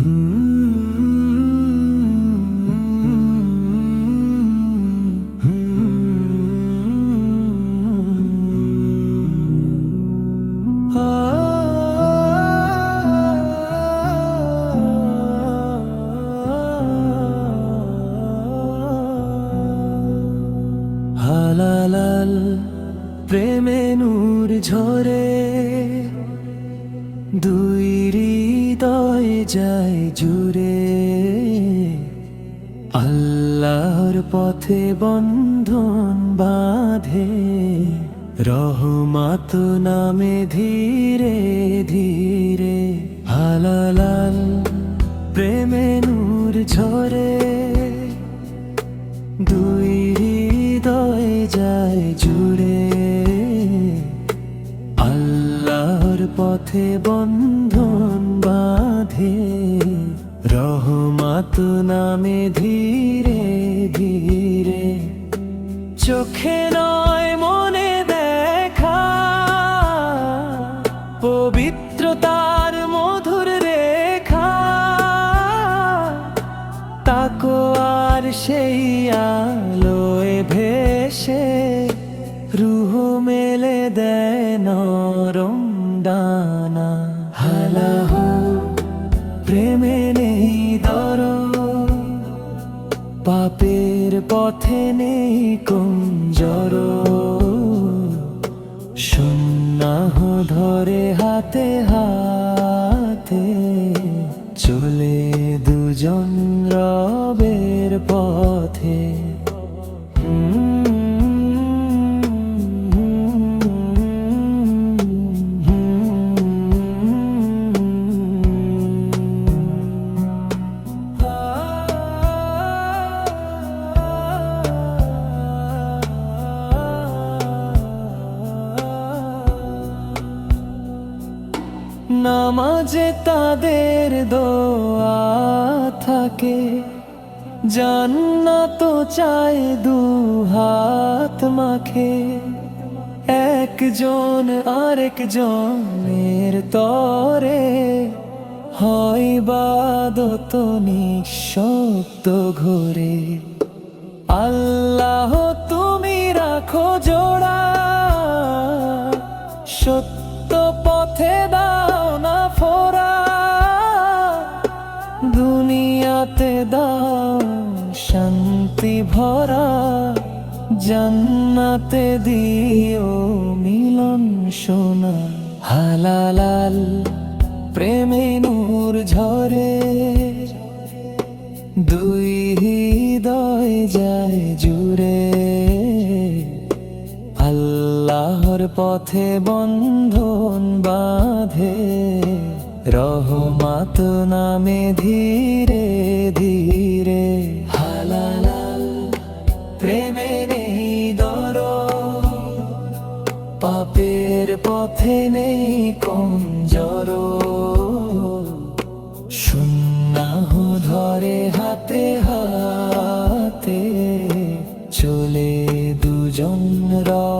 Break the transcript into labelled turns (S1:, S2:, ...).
S1: হালালাল প্রেমে নূর ঝরে হৃদয় যায় জুড়ে। আল্লাহর পথে বন্ধন বাঁধে। রহমাত নামে ধীরে ধীরে। হালালাল প্রেমে নূর ঝরে। দুই হৃদয় যায় জুড়ে। আল্লাহর পথে বন্ধন বাঁধে রহমাত নামে ধীরে ধীরে, চোখে নয়, মনে দেখা, পবিত্রতার মধুর রেখা, তাকো আর সেই আলোয় ভেসে, রুহ মেলে দেয় নরম ডানা হালাহ পাপের পথে নেই কুঞ্জর। সুন্নাহ ধরে হাতে হাতে চলে দুজন রবের পথে। নামাজে তাদের দোয়া থাকে। জান্নাত চায় দু হাত মাখে। একজন আরেকজনের তরে হয় বাদত নিঃশব্দ ঘোরে। আল্লাহ তুমি রাখো জোড়া। সত্য পথে দাও দুনিয়াতে দাও শান্তি ভরা, জান্নাতে দিও মিলন সোনা। হালালাল প্রেমে নূর ঝরে, দুই হৃদয় যায় জুড়ে। আল্লাহর পথে বন্ধন বাঁধে। রহমাত নামে ধীরে ধীরে হালালাল প্রেমে নেই দর পাপের পথে নেই কমজর। সুন্নাহ ধরে হাতে হাতে, চলে দুজন রা